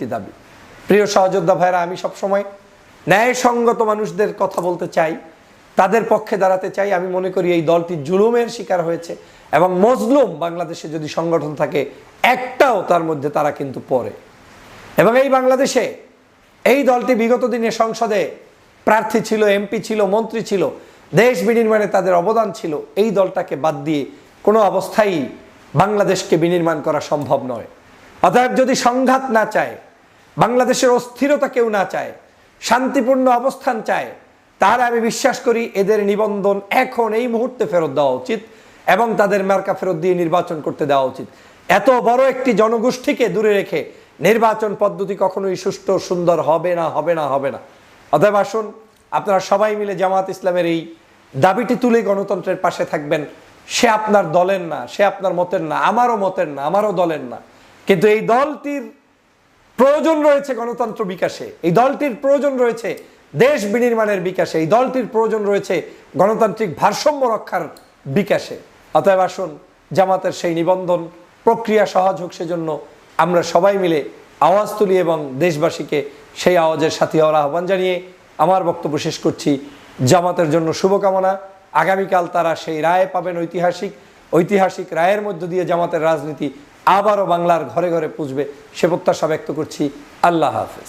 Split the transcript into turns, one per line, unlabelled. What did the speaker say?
একটি দাবি। প্রিয় সহযোদ্ধা ভাইরা, আমি সবসময় ন্যায়সঙ্গত মানুষদের কথা বলতে চাই, তাদের পক্ষে দাঁড়াতে চাই। আমি মনে করি এই দলটি জুলুমের শিকার হয়েছে এবং মজলুম বাংলাদেশে যদি সংগঠন থাকে, একটাও তার মধ্যে তারা কিন্তু পড়ে। এবং এই বাংলাদেশে এই দলটি বিগত দিনে সংসদে প্রার্থী ছিল, এমপি ছিল, মন্ত্রী ছিল, দেশ বিনির্মাণে তাদের অবদান ছিল। এই দলটাকে বাদ দিয়ে কোনো অবস্থায় বাংলাদেশকে বিনির্মাণ করা সম্ভব নয়। অতএব যদি সংঘাত না চায় বাংলাদেশের অস্থিরতা কেউ না চায়, শান্তিপূর্ণ অবস্থান চায় তাহলে আমি বিশ্বাস করি এদের নিবন্ধন এখন এই মুহূর্তে ফেরত দেওয়া উচিত এবং তাদের মার্কা ফেরত দিয়ে নির্বাচন করতে দেওয়া উচিত। এত বড় একটি জনগোষ্ঠীকে দূরে রেখে নির্বাচন পদ্ধতি কখনোই সুষ্ঠু, সুন্দর হবে না হবে না হবে না। অতএব আসুন, আপনারা সবাই মিলে জামাত ইসলামের এই দাবিটি তুলে গণতন্ত্রের পাশে থাকবেন। সে আপনার দলের না, সে আপনার মতের না, আমারও মতের না, আমারও দলের না। কিন্তু এই দলটির প্রয়োজন রয়েছে গণতন্ত্র বিকাশে। এই দলটির প্রয়োজন রয়েছে দেশ বিনির্মাণের বিকাশে। এই দলটির প্রয়োজন রয়েছে গণতান্ত্রিক ভারসাম্য রক্ষার বিকাশে। অতএব আসুন, জামাতের সেই নিবন্ধন প্রক্রিয়া সহজ হোক সেজন্য আমরা সবাই মিলে আওয়াজ তুলি এবং দেশবাসীকে সেই আওয়াজের সাথী হওয়ার আহ্বান জানিয়ে আমার বক্তব্য শেষ করছি। জামাতের জন্য শুভকামনা। আগামীকাল তারা সেই রায় পাবেন ঐতিহাসিক। ঐতিহাসিক রায়ের মধ্য দিয়ে জামাতের রাজনীতি আবারও বাংলার ঘরে ঘরে পুষবে সে প্রত্যাশা ব্যক্ত করছি। আল্লাহ হাফেজ।